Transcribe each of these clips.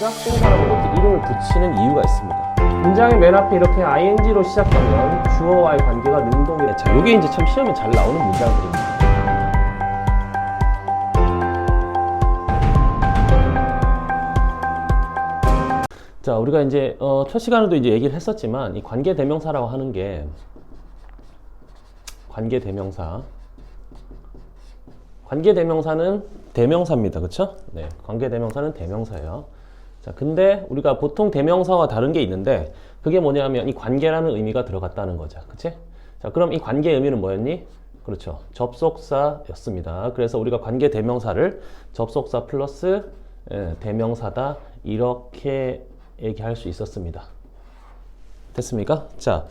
시작 동사라고 이렇게 이름을 붙이는 이유가 있습니다. 문장의 맨 앞에 이렇게 ing로 시작하면 주어와의 관계가 능동이래. 자, 이게 이제 참 시험에 잘 나오는 문장들입니다. 자, 우리가 이제 어, 첫 시간에도 이제 얘기를 했었지만 이 관계 대명사라고 하는 게 관계 대명사 관계 대명사는 대명사입니다. 그렇죠? 네. 관계 대명사는 대명사예요. 자, 근데 우리가 보통 대명사와 다른 게 있는데 그게 뭐냐면 이 관계라는 의미가 들어갔다는 거죠. 그치? 자, 그럼 이 관계의 의미는 뭐였니? 그렇죠. 접속사였습니다. 그래서 우리가 관계 대명사를 접속사 플러스 예, 대명사다 이렇게 얘기할 수 있었습니다. 됐습니까? 자,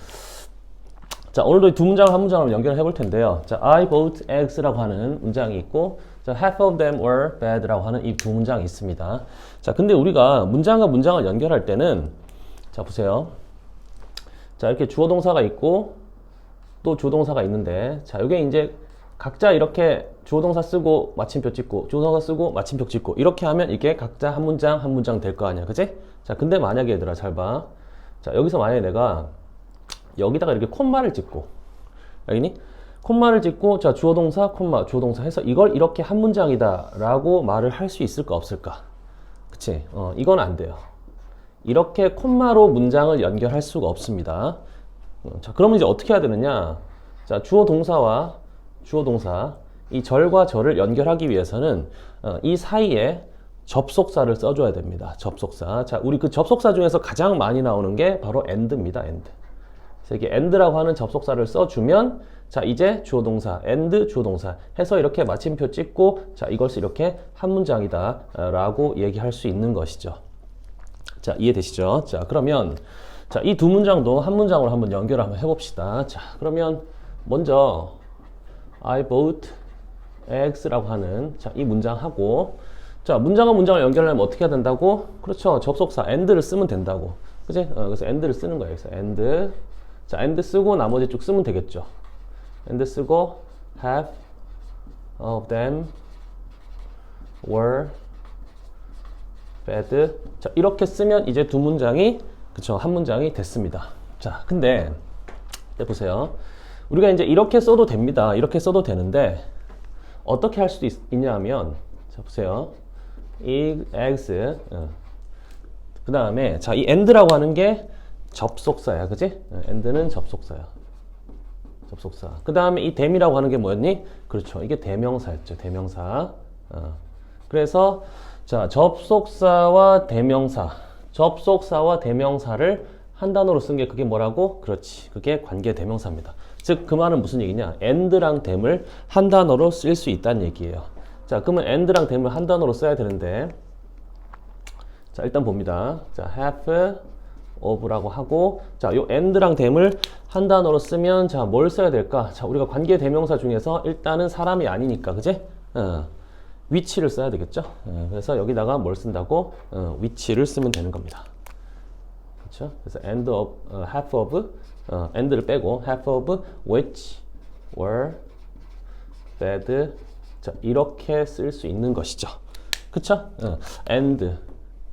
자, 오늘도 두 문장을 한 문장으로 연결해 볼 텐데요. 자, I bought eggs라고 하는 문장이 있고, 자, half of them were bad라고 하는 이 두 문장이 있습니다. 자, 근데 우리가 문장과 문장을 연결할 때는, 자, 보세요. 자, 이렇게 주어 동사가 있고, 또 주어 동사가 있는데, 자, 이게 이제 각자 이렇게 주어 동사 쓰고 마침표 찍고, 주어 동사 쓰고 마침표 찍고, 이렇게 하면 이게 각자 한 문장 한 문장 될 거 아니야. 그지? 자, 근데 만약에 얘들아, 잘 봐. 자, 여기서 만약에 내가 여기다가 이렇게 콤마를 찍고 여기니 콤마를 찍고 자 주어 동사 콤마 주어 동사 해서 이걸 이렇게 한 문장이다라고 말을 할 수 있을까 없을까? 그치? 어 이건 안 돼요. 이렇게 콤마로 문장을 연결할 수가 없습니다. 어, 자 그러면 이제 어떻게 해야 되느냐? 자 주어 동사와 주어 동사 이 절과 절을 연결하기 위해서는 어, 이 사이에 접속사를 써줘야 됩니다. 접속사. 자 우리 그 접속사 중에서 가장 많이 나오는 게 바로 and입니다. and. 이게 and라고 하는 접속사를 써주면 자 이제 주어 동사 and 주어 동사 해서 이렇게 마침표 찍고 자 이것을 이렇게 한 문장이다 라고 얘기할 수 있는 것이죠. 자 이해되시죠? 자 그러면 자 이 두 문장도 한 문장으로 한번 연결 한번 해봅시다. 자 그러면 먼저 I bought eggs라고 하는 자 이 문장하고 자 문장과 문장을 연결하려면 어떻게 해야 된다고? 그렇죠. 접속사 and를 쓰면 된다고. 그지? 어, 그래서 and를 쓰는 거예요. 그래서 and 자, and 쓰고 나머지 쭉 쓰면 되겠죠. and 쓰고 half of them were bad. 자, 이렇게 쓰면 이제 두 문장이 그쵸 한 문장이 됐습니다. 자, 근데 네, 보세요. 우리가 이제 이렇게 써도 됩니다. 이렇게 써도 되는데 어떻게 할 수도 있, 냐 하면 자 보세요. 이 eggs 어. 그 다음에 자이 and라고 하는 게 접속사야, 그지? and는 접속사야. 접속사. 그 다음에 이 them이라고 하는 게 뭐였니? 그렇죠. 이게 대명사였죠. 대명사. 어. 그래서 자 접속사와 대명사, 접속사와 대명사를 한 단어로 쓴 게 그게 뭐라고? 그렇지. 그게 관계 대명사입니다. 즉 그 말은 무슨 얘기냐? and랑 them을 한 단어로 쓸 수 있다는 얘기예요. 자, 그러면 and랑 them을 한 단어로 써야 되는데 자, 일단 봅니다. 자, have of라고 하고 자, 요 and랑 them을 한 단어로 쓰면 자, 뭘 써야 될까? 자, 우리가 관계 대명사 중에서 일단은 사람이 아니니까, 그지? 어, 위치를 써야 되겠죠? 어, 그래서 여기다가 뭘 쓴다고? 어, 위치를 쓰면 되는 겁니다. 그렇죠? 그래서 end of, 어, half of, 어, end를 빼고 half of which were bad 자, 이렇게 쓸 수 있는 것이죠. 그쵸? 어, and,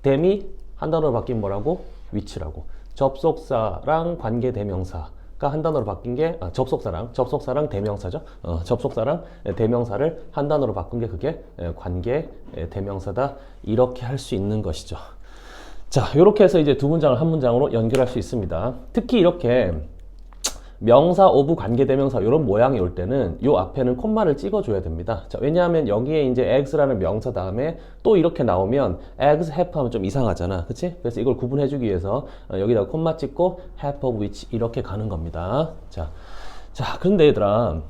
them이 한 단어로 바뀐 뭐라고? 위치라고. 접속사랑 관계 대명사 가 한 단어로 바뀐 게 아, 접속사랑 접속사랑 대명사죠. 어, 접속사랑 대명사를 한 단어로 바꾼 게 그게 에, 관계 에, 대명사다. 이렇게 할 수 있는 것이죠. 자, 이렇게 해서 이제 두 문장을 한 문장으로 연결할 수 있습니다. 특히 이렇게 명사 오브 관계대명사 이런 모양이 올 때는 요 앞에는 콤마를 찍어줘야 됩니다. 자, 왜냐하면 여기에 이제 eggs라는 명사 다음에 또 이렇게 나오면 eggs have 하면 좀 이상하잖아. 그치? 그래서 이걸 구분해주기 위해서 어, 여기다 콤마 찍고 have of which 이렇게 가는 겁니다. 자, 자, 근데 얘들아.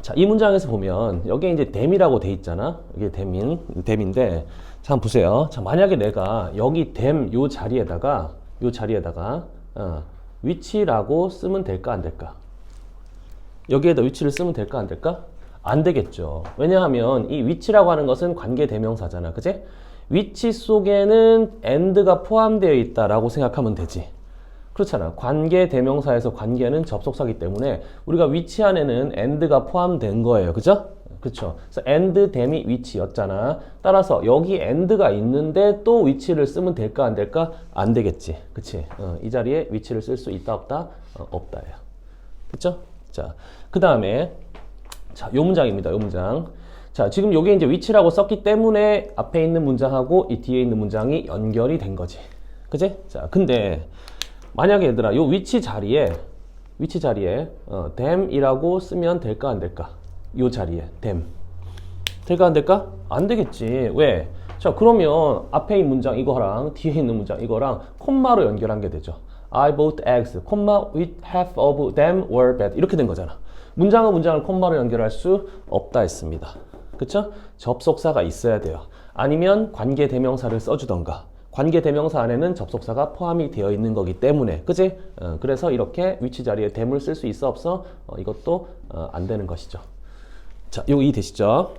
자, 이 문장에서 보면 여기에 이제 them이라고 돼 있잖아. 이게 them인, them인데 자, 한번 보세요. 자, 만약에 내가 여기 them 요 자리에다가 요 자리에다가 어, 위치라고 쓰면 될까 안 될까? 여기에다 위치를 쓰면 될까 안 될까? 안 되겠죠. 왜냐하면 이 위치라고 하는 것은 관계 대명사잖아. 그지? 위치 속에는 and가 포함되어 있다라고 생각하면 되지. 그렇잖아. 관계 대명사에서 관계는 접속사기 때문에 우리가 위치 안에는 and가 포함된 거예요. 그죠? 그렇죠. 그래서 and, 댐이 위치였잖아. 따라서 여기 and가 있는데 또 위치를 쓰면 될까 안 될까? 안 되겠지. 그치? 어, 이 자리에 위치를 쓸 수 있다 없다? 어, 없다예요. 그쵸? 자, 그 다음에 자, 요 문장입니다. 요 문장. 자, 지금 요게 이제 위치라고 썼기 때문에 앞에 있는 문장하고 이 뒤에 있는 문장이 연결이 된 거지. 그지? 자, 근데 만약에 얘들아 요 위치 자리에 위치 자리에 어, them이라고 쓰면 될까 안 될까? 요 자리에 them 될까 안 될까? 안 되겠지. 왜? 자, 그러면 앞에 있는 문장 이거랑 뒤에 있는 문장 이거랑 콤마로 연결한 게 되죠. I bought eggs, 콤마 with half of them were bad. 이렇게 된 거잖아. 문장과 문장을 콤마로 연결할 수 없다 했습니다. 그쵸? 접속사가 있어야 돼요. 아니면 관계 대명사를 써주던가. 관계 대명사 안에는 접속사가 포함이 되어 있는 거기 때문에, 그지? 어, 그래서 이렇게 위치 자리에 them을 쓸 수 있어 없어? 어, 이것도 어, 안 되는 것이죠. 자, 요거 이해되시죠?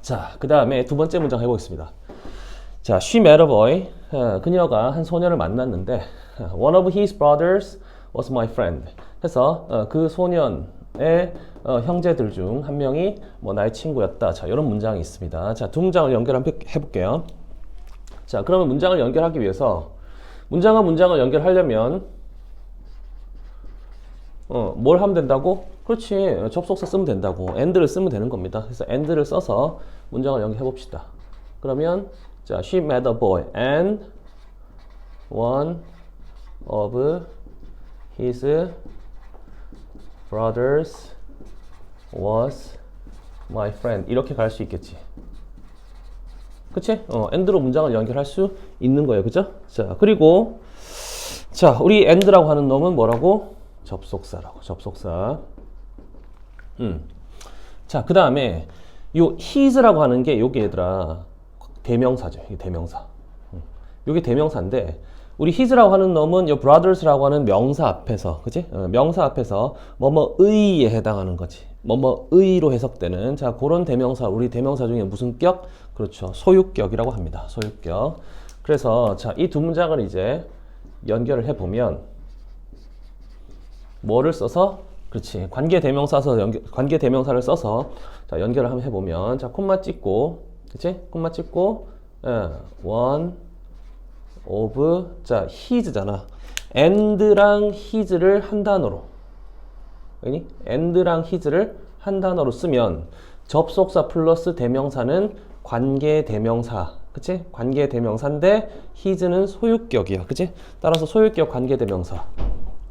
자, 그 다음에 두 번째 문장 해보겠습니다. 자, she met a boy. 어, 그녀가 한 소년을 만났는데, 어, one of his brothers was my friend. 해서 어, 그 소년의 어, 형제들 중 한 명이 뭐 나의 친구였다. 자, 이런 문장이 있습니다. 자, 두 문장을 연결 한번 해볼게요. 자, 그러면 문장을 연결하기 위해서 문장과 문장을 연결하려면 어, 뭘 하면 된다고? 그렇지. 접속사 쓰면 된다고. and를 쓰면 되는 겁니다. 그래서 and를 써서 문장을 연결해 봅시다. 그러면 자, she met a boy and one of his brothers was my friend. 이렇게 갈 수 있겠지. 그치? 어, and로 문장을 연결할 수 있는 거예요. 그죠? 자, 그리고 자, 우리 and라고 하는 놈은 뭐라고? 접속사라고. 접속사. 음. 자, 그 다음에 요 his라고 하는 게 요게 얘들아 대명사죠. 이게 대명사. 음. 요게 대명사인데 우리 his라고 하는 놈은 요 brothers라고 하는 명사 앞에서, 그지? 어, 명사 앞에서 뭐뭐의에 해당하는 거지. 뭐뭐의로 해석되는 자 그런 대명사 우리 대명사 중에 무슨 격? 그렇죠. 소유격이라고 합니다. 소유격. 그래서 자 이 두 문장을 이제 연결을 해 보면 뭐를 써서 그렇지. 관계 대명사 서 연결 관계 대명사를 써서 자 연결을 한번 해보면 자 콤마 찍고 그렇지 콤마 찍고 예, one 자 his잖아. and랑 his를 한 단어로. 아니 and랑 his를 한 단어로 쓰면 접속사 플러스 대명사는 관계 대명사. 그치? 관계 대명사인데 his는 소유격이야. 그치? 따라서 소유격 관계 대명사.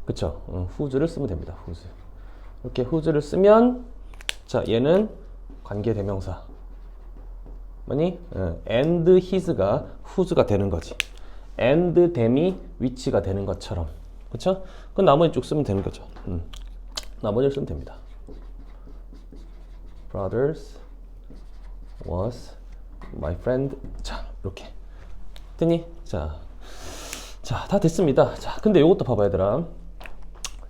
그쵸? 어, whose를 쓰면 됩니다. whose 이렇게 whose를 쓰면 자 얘는 관계 대명사. 뭐니? 어, and his가 whose가 되는 거지. and them이 위치가 되는 것처럼. 그쵸? 그 나머지 쭉 쓰면 되는 거죠. 음. 나머지를 쓰면 됩니다. Brothers was my friend. 자 이렇게. 됐니? 자. 자, 다 됐습니다. 자, 근데 요것도 봐봐, 얘들아.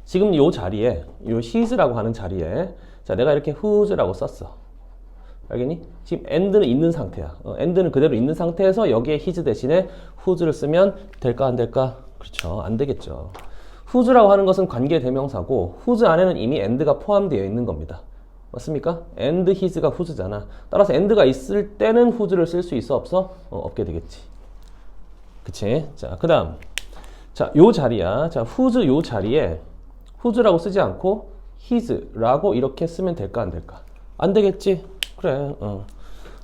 지금 요 자리에, 요 his라고 하는 자리에, 자, 내가 이렇게 whose라고 썼어. 알겠니? 지금 and는 있는 상태야. 어, and는 그대로 있는 상태에서 여기에 his 대신에 whose를 쓰면 될까, 안 될까? 그렇죠. 안 되겠죠. whose라고 하는 것은 관계 대명사고, whose 안에는 이미 and가 포함되어 있는 겁니다. 맞습니까? and his가 whose잖아. 따라서 and가 있을 때는 whose를 쓸 수 있어, 없어? 어, 없게 되겠지. 그치? 자, 그 다음. 자, 요 자리야. 자, whose 요 자리에 whose라고 쓰지 않고 his라고 이렇게 쓰면 될까, 안 될까? 안 되겠지? 그래, 어.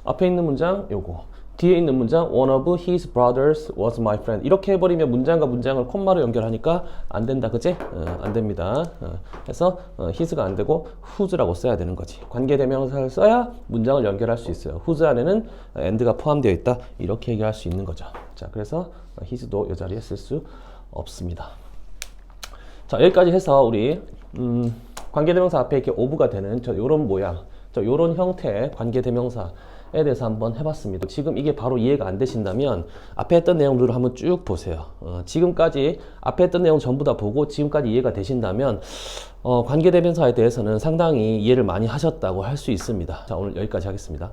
앞에 있는 문장, 요거. 뒤에 있는 문장, one of his brothers was my friend. 이렇게 해버리면 문장과 문장을 콤마로 연결하니까 안 된다, 그치? 어, 안 됩니다. 어, 그래서 어, his가 안 되고 whose라고 써야 되는 거지. 관계대명사를 써야 문장을 연결할 수 있어요. whose 안에는 and가 포함되어 있다. 이렇게 얘기할 수 있는 거죠. 자, 그래서 his도 이 자리에 쓸 수 없습니다. 자, 여기까지 해서 우리 음, 관계대명사 앞에 이렇게 오브가 되는 저 요런 모양, 저 요런 형태의 관계대명사에 대해서 한번 해봤습니다. 지금 이게 바로 이해가 안 되신다면 앞에 했던 내용들을 한번 쭉 보세요. 어, 지금까지 앞에 했던 내용 전부 다 보고 지금까지 이해가 되신다면 어, 관계대명사에 대해서는 상당히 이해를 많이 하셨다고 할 수 있습니다. 자, 오늘 여기까지 하겠습니다.